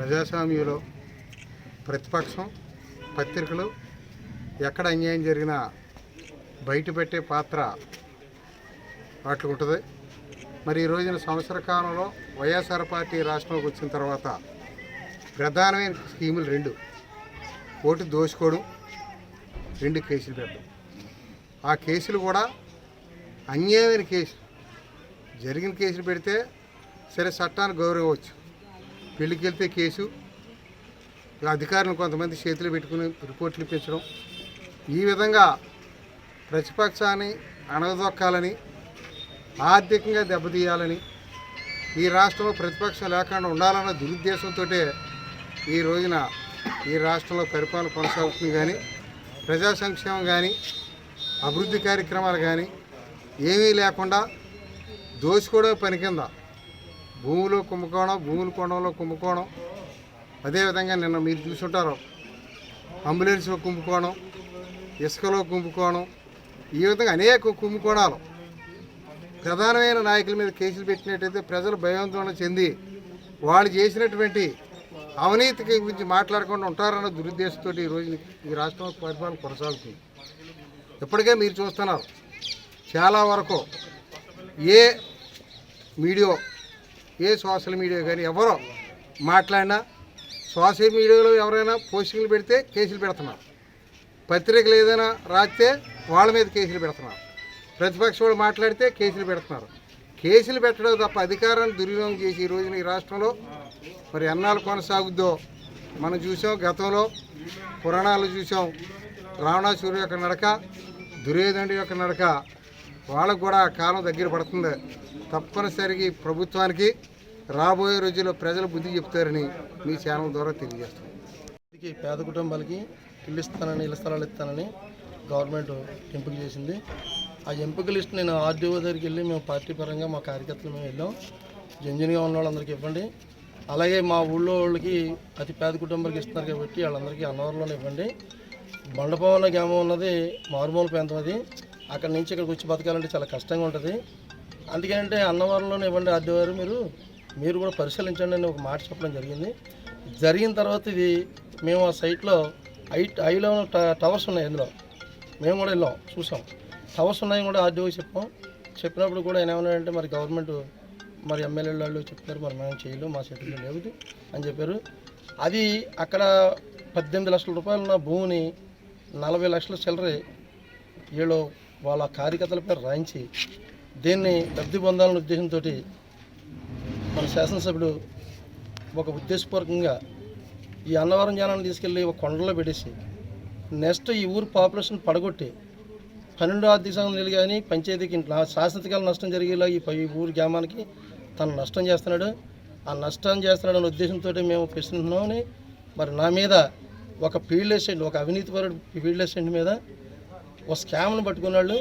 ప్రజాస్వామ్యంలో ప్రతిపక్షం పత్రికలు ఎక్కడ అన్యాయం జరిగినా బయట పెట్టే పాత్ర వాటికి ఉంటుంది మరి ఈ రోజున సంవత్సర కాలంలో వైఎస్ఆర్ పార్టీ రాష్ట్రంలోకి వచ్చిన తర్వాత ప్రధానమైన స్కీములు రెండు. ఓటు దోచుకోవడం రెండు కేసులు పెట్టడం. ఆ కేసులు కూడా అన్యాయమైన కేసు జరిగిన కేసులు పెడితే సరే చట్టాన్ని గౌరవించవచ్చు పెళ్ళికి వెళ్తే కేసు అధికారులు కొంతమంది చేతులు పెట్టుకుని రిపోర్ట్లు ఇప్పించడం. ఈ విధంగా ప్రతిపక్షాన్ని అణగదొక్కాలని ఆర్థికంగా దెబ్బతీయాలని ఈ రాష్ట్రంలో ప్రతిపక్షం లేకుండా ఉండాలన్న దురుద్దేశంతో ఈ రోజున ఈ రాష్ట్రంలో పరిపాలన కొనసాగుతుంది కానీ ప్రజా సంక్షేమం కానీ అభివృద్ధి కార్యక్రమాలు కానీ ఏమీ లేకుండా దోచుకోవడం పని కింద భూమిలో కుంభకోణం భూములు కొనడంలో కుంభకోణం. అదేవిధంగా నిన్న మీరు చూసుంటారు. అంబులెన్స్లో కుంభకోణం ఇసుకలో కుంభకోణం ఈ విధంగా అనేక కుంభకోణాలు. ప్రధానమైన నాయకుల మీద కేసులు పెట్టినట్టయితే ప్రజలు భయాందోళన చెంది వాళ్ళు చేసినటువంటి అవినీతికి గురించి మాట్లాడకుండా ఉంటారన్న దురుద్దేశంతో ఈ రోజు ఈ రాష్ట్రం పరిపాలన కొనసాగుతుంది. ఇప్పటికే మీరు చూస్తున్నారు. చాలా వరకు ఏ మీడియా ఏ సోషల్ మీడియా కానీ ఎవరో మాట్లాడినా సోషల్ మీడియాలో ఎవరైనా పోస్టింగ్లు పెడితే కేసులు పెడుతున్నారు. పత్రికలు ఏదైనా రాస్తే వాళ్ళ మీద కేసులు పెడుతున్నారు. ప్రతిపక్ష వాళ్ళు మాట్లాడితే కేసులు పెడుతున్నారు. కేసులు పెట్టడం తప్ప అధికారాన్ని దుర్వినియోగం చేసి ఈ రోజున ఈ రాష్ట్రంలో మరి ఎన్నాళ్ళు కొనసాగుద్దో మనం చూసాం. గతంలో పురాణాలు చూసాం. రావణాసురుడు యొక్క నడక దుర్యోధనుడి యొక్క నడక వాళ్ళకు కూడా కాలం దగ్గర పడుతుంది. తప్పనిసరిగా ప్రభుత్వానికి రాబోయే రోజుల్లో ప్రజలు బుద్ధి చెప్తారని మీ ఛానల్ ద్వారా తెలియజేస్తాం ఇంటికి పేద కుటుంబాలకి ఇల్లు ఇస్తానని ఇళ్ళ స్థలాలు ఇస్తానని గవర్నమెంట్ ఎంపిక చేసింది. ఆ ఎంపిక లిస్ట్ నేను ఆర్డీఓ దగ్గరికి వెళ్ళి మేము పార్టీ పరంగా మా కార్యకర్తలు మేము వెళ్ళాం. జంజన్గా ఉన్న వాళ్ళందరికీ ఇవ్వండి. అలాగే మా ఊళ్ళో వాళ్ళకి అతి పేద కుటుంబాలకి ఇస్తున్నారు కాబట్టి వాళ్ళందరికీ అన్నవరంలోనే ఇవ్వండి. బండపవన గ్రామం ఉన్నది మారుమూల ప్రాంతం అది. అక్కడి నుంచి ఇక్కడికి వచ్చి బతకాలంటే చాలా కష్టంగా ఉంటుంది. అందుకంటే అన్నవరంలోనే ఇవ్వండి ఆర్డీఓ మీరు మీరు కూడా పరిశీలించండి అని ఒక మాట చెప్పడం జరిగింది. జరిగిన తర్వాత ఇది మేము ఆ సైట్లో ఐ ఐలో ట- టవర్స్ ఉన్నాయి ఇందులో. మేము కూడా వెళ్ళాం చూసాం. టవర్స్ ఉన్నాయి కూడా ఆర్డీఓకి చెప్పాం. చెప్పినప్పుడు కూడా ఆయన ఏమన్నాడంటే మరి గవర్నమెంట్ మరి ఎమ్మెల్యే వాళ్ళు చెప్తారు మరి మేము చేయలేము మా చేతుల్లో లేదు అని చెప్పారు. అది అక్కడ పద్దెనిమిది లక్షల రూపాయలు ఉన్న భూమిని నలభై లక్షల చిల్లరే వీళ్ళు వాళ్ళ కార్యకర్తల పేరు రాయించి దీన్ని లబ్ధి పొందాలనే ఉద్దేశంతో మన శాసనసభ్యుడు ఒక ఉద్దేశపూర్వకంగా ఈ అన్నవరం జనాన్ని తీసుకెళ్ళి ఒక కొండలో పెట్టేసి నెక్స్ట్ ఈ ఊరు పాపులేషన్ పడగొట్టి పన్నెండు ఆర్థిక సంఘం నిధులు కానీ పంచాయతీకి నా- శాశ్వతకాల నష్టం జరిగేలా ఈ ఈ ఊరు గ్రామానికి తను నష్టం చేస్తున్నాడు. ఆ నష్టం చేస్తున్నాడు అనే ఉద్దేశంతో మేము ప్రశ్నిస్తున్నామని మరి నా మీద ఒక ఫీల్డ్ అసిస్టెంట్ ఒక అవినీతిపరుడు ఫీల్డ్ అసిస్టెంట్ మీద ఒక స్కామ్ను పట్టుకున్నాళ్ళు.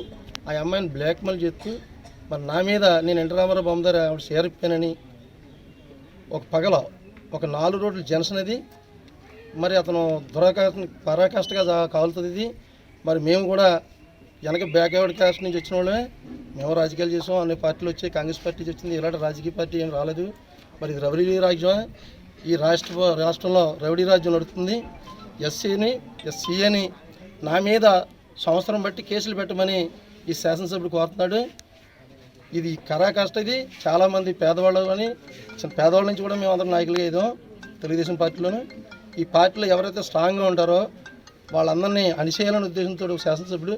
ఆ అమ్మాయిని బ్లాక్మెయిల్ చేస్తూ మరి నా మీద నేను ఎన్టీ రామారావు బొమ్మ దగ్గర ఆవిడ చేరిపోయానని ఒక పగల ఒక నాలుగు రోడ్లు జంక్షన్ అది మరి అతను దురాకాశ పరాకాష్ఠగా కాలుతుంది ఇది. మరి మేము కూడా వెనక బ్యాక్వర్డ్ క్యాస్ట్ నుంచి వచ్చిన వాళ్ళమే. మేము రాజకీయాలు చేసాం అన్ని పార్టీలు వచ్చాయి కాంగ్రెస్ పార్టీ వచ్చింది. ఇలాంటి రాజకీయ పార్టీ ఏం రాలేదు. మరి ఇది రౌడీ రాజ్యం ఈ రాష్ట్ర రాష్ట్రంలో రౌడీ రాజ్యం నడుస్తుంది ఎస్సీని ఎస్సీఏని నా మీద సంవత్సరం బట్టి కేసులు పెట్టమని ఈ శాసనసభ్యుడు కోరుతున్నాడు. ఇది కరాకష్ట ఇది. చాలామంది పేదవాళ్ళు కానీ పేదవాళ్ళ నుంచి కూడా మేము అందరం నాయకులుగా ఇదాం తెలుగుదేశం పార్టీలోను. ఈ పార్టీలో ఎవరైతే స్ట్రాంగ్గా ఉంటారో వాళ్ళందరినీ అణిచేయాలనే ఉద్దేశంతో ఒక శాసనసభ్యుడు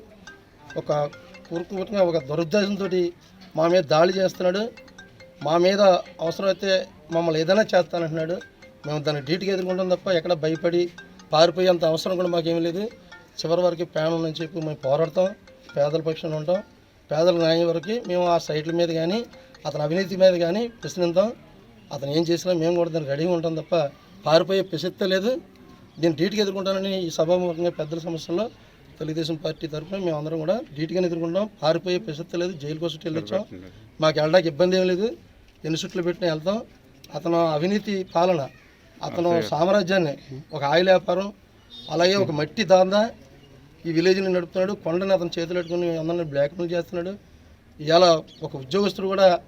ఒక పూర్వకంగా ఒక దురుద్దేశంతో మా మీద దాడి చేస్తున్నాడు. మా మీద అవసరమైతే మమ్మల్ని ఏదైనా చేస్తానంటున్నాడు. మేము దాన్ని ధీటుగా ఎదుర్కొంటాం తప్ప ఎక్కడ భయపడి పారిపోయేంత అవసరం కూడా మాకేమీ లేదు. చివరి వరకు ప్రాణం అని చెప్పి మేము పోరాడతాం. పేదల పక్షాన ఉంటాం. పేదల న్యాయం వరకు మేము ఆ సైట్ల మీద కానీ అతని అవినీతి మీద కానీ ప్రశ్నిస్తాం అతను ఏం చేసినా మేము కూడా దానికి రెడీగా ఉంటాం తప్ప పారిపోయే ప్రసక్తే లేదు. దీన్ని ధీటుగా ఎదుర్కొంటానని ఈ సభాముఖంగా పెద్దల సమస్యల్లో తెలుగుదేశం పార్టీ తరఫున మేము అందరం కూడా ధీటుగా ఎదుర్కొంటాం పారిపోయే ప్రసక్తే లేదు. జైలు కోసం వెళ్ళొచ్చాం మాకు వెళ్ళడానికి ఇబ్బంది ఏం లేదు. ఎన్ని చుట్లు పెట్టినా వెళ్తాం. అతను అవినీతి పాలన అతను సామ్రాజ్యాన్ని ఒక ఆయిల్ వ్యాపారం అలాగే ఒక మట్టి దాందా ఈ విలేజ్ని నడుపుతున్నాడు. కొండని అతను చేతులు పెట్టుకుని అందరిని బ్లాక్మెయిల్ చేస్తున్నాడు. ఇలా ఒక ఉద్యోగస్తుడు కూడా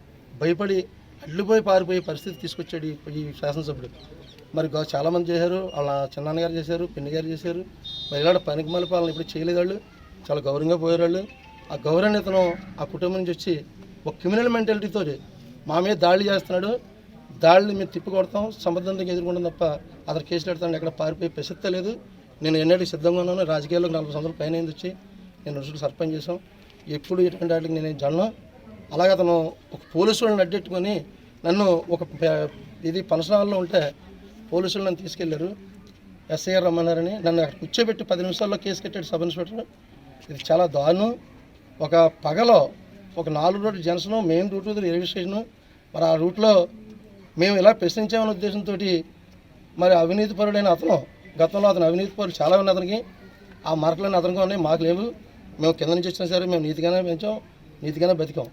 భయపడి అడ్డుపోయి పారిపోయే పరిస్థితి తీసుకొచ్చాడు ఈ- శాసనసభ్యుడు. మరి చాలామంది చేశారు. వాళ్ళ చిన్నాన్న గారు చేశారు పిన్ని గారు చేశారు. మరి ఇలాంటి పనికి మళ్ళీ పాలన ఇప్పుడు చేయలేదు వాళ్ళు. చాలా గౌరవంగా పోయేవాళ్ళు ఆ గౌరవాన్ని ఇతను ఆ కుటుంబం నుంచి వచ్చి ఒక క్రిమినల్ మెంటాలిటీతో మా మీద దాడి చేస్తున్నాడు. దాడిని మేము తిప్పి కొడతాం సమర్థంగా ఎదుర్కొంటాం తప్ప అతను కేసులు పెడతాను ఎక్కడ పారిపోయే ప్రసక్తే లేదు. నేను ఎన్నటికి సిద్ధంగా ఉన్నాను. రాజకీయాల్లో నలభై సంవత్సరాలు పైన వచ్చి నేను రోజులు సర్పంచ్ చేశాం. ఎప్పుడు ఎటువంటి వాటికి నేను జన్ను. అలాగే అతను ఒక పోలీసు వాళ్ళని అడ్డెట్టుకొని నన్ను ఒక ఇది పనసనాల్లో ఉంటే పోలీసులు నన్ను తీసుకెళ్ళారు. ఎస్ఐఆర్ రమ్మన్నారని నన్ను అక్కడ కూర్చోబెట్టి పది నిమిషాల్లో కేసు కట్టాడు సబ్ ఇన్స్పెక్టర్. ఇది చాలా దారుణం. ఒక పగలో ఒక నాలుగు road junction main route railway station. మరి ఆ రూట్లో మేము ఇలా ప్రశ్నించామనే ఉద్దేశంతో మరి అవినీతి పరుడైన అతను గతంలో అతను అవినీతి పరులు చాలా ఉన్నాయి అతనికి. ఆ మార్కులన్నీ అతనికి ఉన్నాయి మాకు లేవు. మేము కింద నుంచి వచ్చినా సరే మేము నీతిగానే పెంచాం నీతిగానే బతికాం.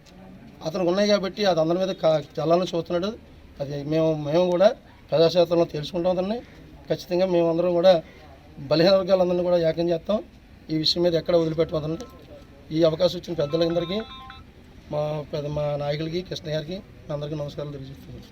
అతనికి ఉన్నాయి కాబట్టి అది అందరి మీద కా- చల్లాలని చూస్తున్నాడు. అది మేము మేము కూడా ప్రజాక్షేత్రంలో తెలుసుకుంటాం అతన్ని. ఖచ్చితంగా మేమందరం కూడా బలహీన వర్గాలందరినీ కూడా ఏకం చేస్తాం. ఈ విషయం మీద ఎక్కడ వదిలిపెట్టవద్దండి ఈ అవకాశం ఇచ్చిన పెద్దలందరికీ మా పెద్ద మా నాయకులకి కృష్ణ గారికి అందరికీ నమస్కారాలు తెలియజేస్తున్నాను.